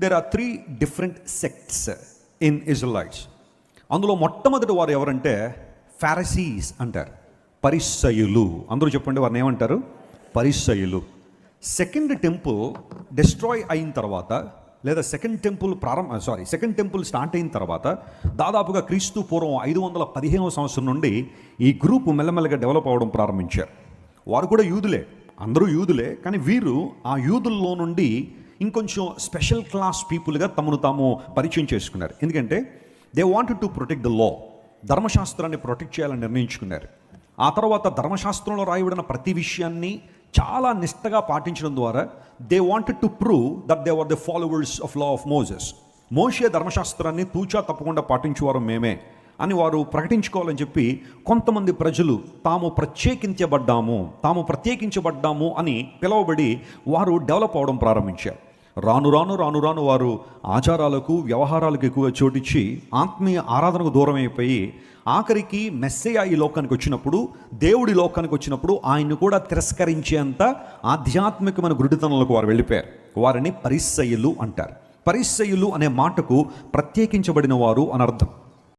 There are three different sects in Israelites అందులో మొట్టమొదటి వారు ఎవరంటే ఫారసీస్ అంటారు. పరిసయులు. అందరూ చెప్పండి వారిని ఏమంటారు? పరిసయులు. సెకండ్ టెంపుల్ డిస్ట్రాయ్ అయిన తర్వాత లేదా సెకండ్ టెంపుల్ ప్రారంభ సారీ సెకండ్ టెంపుల్ స్టార్ట్ అయిన తర్వాత దాదాపుగా క్రీస్తు పూర్వం ఐదు వందల పదిహేనవ సంవత్సరం నుండి ఈ గ్రూప్ మెల్లమెల్లగా డెవలప్ అవ్వడం ప్రారంభించారు. వారు కూడా యూదులే. అందరూ యూదులే. కానీ వీరు ఆ యూదుల్లో నుండి ఇంకొంచెం స్పెషల్ క్లాస్ పీపుల్గా తమను తాము పరిచయం చేసుకున్నారు. ఎందుకంటే they wanted to protect the law ధర్మశాస్త్రాన్ని ప్రొటెక్ట్ చేయాలని నిర్ణయించుకున్నారు. ఆ తర్వాత ధర్మశాస్త్రంలో రాయబడిన ప్రతి విషయాన్ని చాలా నిష్టగా పాటించడం ద్వారా they wanted to prove that they were the followers of law of Moses Moshe ధర్మశాస్త్రాన్ని తూచా తప్పకుండా పాటించేవారు మేమే అని వారు ప్రకటించుకోవాలని చెప్పి కొంతమంది ప్రజలు తాము ప్రత్యేకించబడ్డాము తాము ప్రత్యేకించబడ్డాము అని పిలువబడి వారు డెవలప్ అవడం ప్రారంభించారు. రాను రాను రాను రాను వారు ఆచారాలకు వ్యవహారాలకు ఎక్కువ చోటిచ్చి ఆత్మీయ ఆరాధనకు దూరం అయిపోయి ఆఖరికి మెస్సయ ఈ లోకానికి వచ్చినప్పుడు దేవుడి లోకానికి వచ్చినప్పుడు ఆయన్ని కూడా తిరస్కరించేంత ఆధ్యాత్మికమైన గురుడితనంలోకి వారు వెళ్ళిపోయారు. వారిని పరిసయ్యులు అంటారు. పరిసయ్యులు అనే మాటకు ప్రత్యేకించబడిన వారు అని అర్థం.